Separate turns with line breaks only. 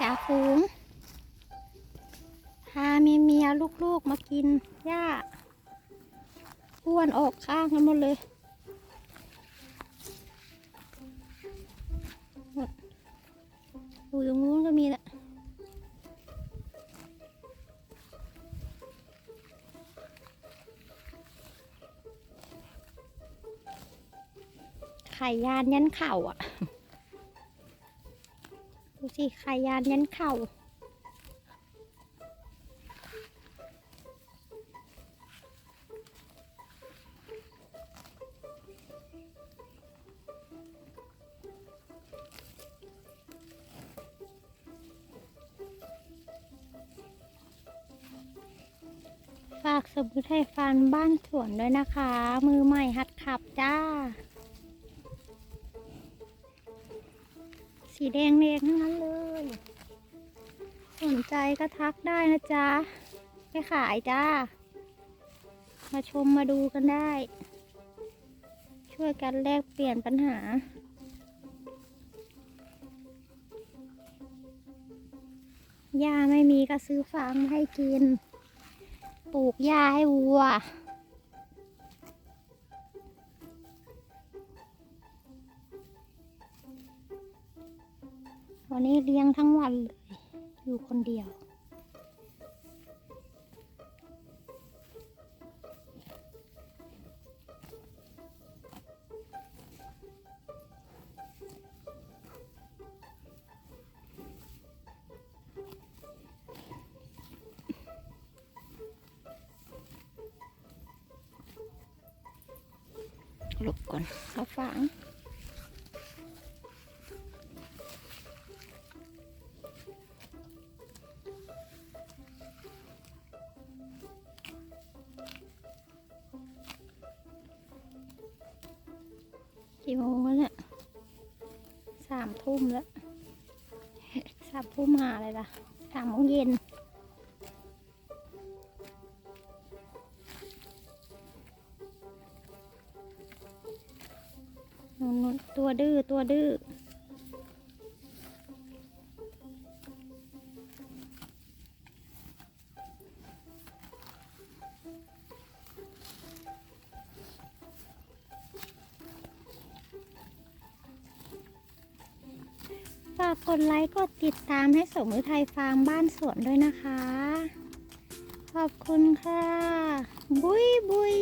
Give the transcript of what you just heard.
จ่าฝูง พาเมียเมียลูกๆมากินหญ้าอ้วนออกข้างกันหมดเลยหมดดูตรงนู้นก็มีแหละไข่ยานยันเข่าอะ ดูสิข่ยานยันเข่าฝากสมุทรไทยฟันบ้านสวนด้วยนะคะ มือใหม่หัดขับจ้า สีแดงเองทั้งนั้นเลย สนใจก็ทักได้นะจ๊ะ ไปขายจ้า มาชมมาดูกันได้ ช่วยกันแลกเปลี่ยนปัญหา หญ้าไม่มีก็ซื้อฟางมาให้กิน ปลูกหญ้าให้วัว วันนี้เลี้ยงทั้งวันเลย อยู่คนเดียวหลบก่ กี่โมงแล้วเนี่ยสามทุ่มแล้วสามทุ่มมาอะไรล่ะสามโมงเย็นนู่นนู่นตัวดื้อตัวดื้อากกดไลค์กดติดตามให้สมุทรไทยฟาร์มบ้านสวนด้วยนะคะ ขอบคุณค่ะ บุยบุย